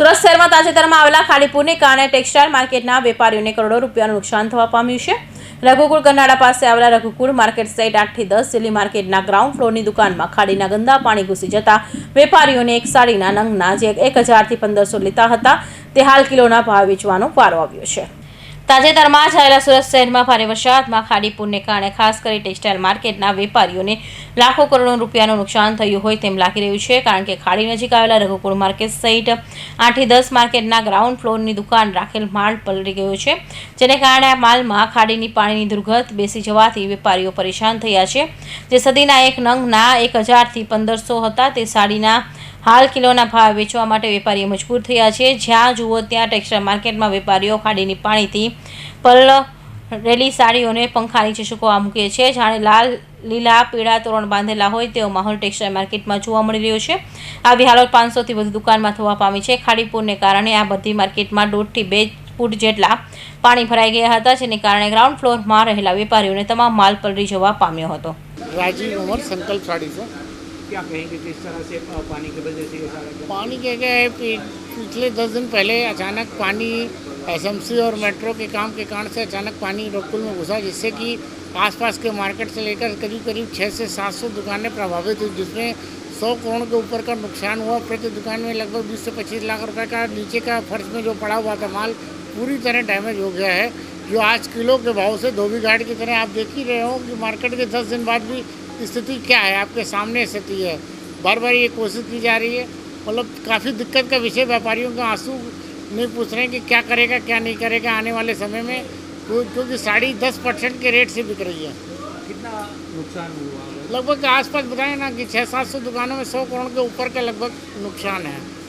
સુરત શહેરમાં તાજેતરમાં આવેલા ખાલીપુરને કારણે ટેક્સટાઇલ માર્કેટના વેપારીઓને કરોડો રૂપિયાનું નુકસાન થવા પામ્યું છે. રઘુકુળ કરનાળા પાસે આવેલા રઘુકુળ માર્કેટ સહિત આઠથી દસ જેટલી માર્કેટના ગ્રાઉન્ડ ફ્લોરની દુકાનમાં ખાડીના ગંદા પાણી ઘૂસી જતા વેપારીઓને એક સાડીના નંગના જે એક હજારથી પંદરસો લેતા હતા, તે હાલ કિલોના ભાવ વેચવાનો વારો આવ્યો છે. તાજેતરમાં થયેલા સુરત શહેરમાં ભારે વરસાદમાં ખાડીપુરને કારણે ખાસ કરી ટેક્સટાઇલ માર્કેટના વેપારીઓને લાખો કરોડો રૂપિયાનું નુકસાન થયું હોય તેમ લાગી રહ્યું છે, કારણ કે ખાડી નજીક આવેલા રઘુકુળ માર્કેટ સહિત આઠથી દસ માર્કેટના ગ્રાઉન્ડ ફ્લોરની દુકાન રાખેલ માલ પલળી ગયો છે, જેને કારણે આ માલમાં ખાડીની પાણીની દુર્ગંધ બેસી જવાથી વેપારીઓ પરેશાન થયા છે. જે સદીના એક નંગના એક હજારથી પંદરસો હતા તે સાડીના હાલ કિલોના ભાવ વેચવા માટે વેપારીઓ મજબૂર થયા છે. જ્યાં જુઓ ત્યાં ટેક્સટાઇલ માર્કેટમાં વેપારીઓ ખાડીની પાણીથી પલ રેલી સાડીઓને પંખાની નીચે મૂકે છે. જાણે લાલ, લીલા, પીળા તોરણ બાંધેલા હોય તેવો માહોલ ટેક્સટાઇલ માર્કેટમાં જોવા મળી રહ્યો છે. આવી હાલત પાંચસોથી વધુ દુકાનમાં થવા પામી છે. ખાડીપુરને કારણે આ બધી માર્કેટમાં દોઢથી બે ફૂટ જેટલા પાણી ભરાઈ ગયા હતા, જેને કારણે ગ્રાઉન્ડ ફ્લોરમાં રહેલા વેપારીઓને તમામ માલ પલળી જવા પામ્યો હતો. રાજીવ ઉમર સંકલ્પ સાડી છે. क्या कहेंगे किस तरह से पानी की वजह से पानी क्या क्या है पिछले दस दिन पहले अचानक पानी एसएमसी और मेट्रो के काम के कारण से अचानक पानी रोकुल में घुसा, जिससे कि आसपास के मार्केट से लेकर करीब करीब छः से सात सौ दुकानें प्रभावित हुई, जिसमें सौ करोड़ के ऊपर का नुकसान हुआ। प्रति दुकान में लगभग बीस से पच्चीस लाख रुपए का नीचे का फर्श में जो पड़ा हुआ था, माल पूरी तरह डैमेज हो गया है। जो आज किलो के भाव से धोबी घाट की तरह आप देख ही रहे हो कि मार्केट के दस दिन बाद भी स्थिति क्या है? आपके सामने स्थिति है। बार बार ये कोशिश की जा रही है। मतलब काफ़ी दिक्कत का विषय व्यापारियों का आँसू नहीं पूछ रहे हैं कि क्या करेगा क्या नहीं करेगा आने वाले समय में क्योंकि साड़ी दस परसेंट के रेट से बिक रही है। कितना नुकसान हुआ? लगभग आसपास बताएँ ना कि छः सात सौ दुकानों में सौ करोड़ के ऊपर का लगभग नुकसान है।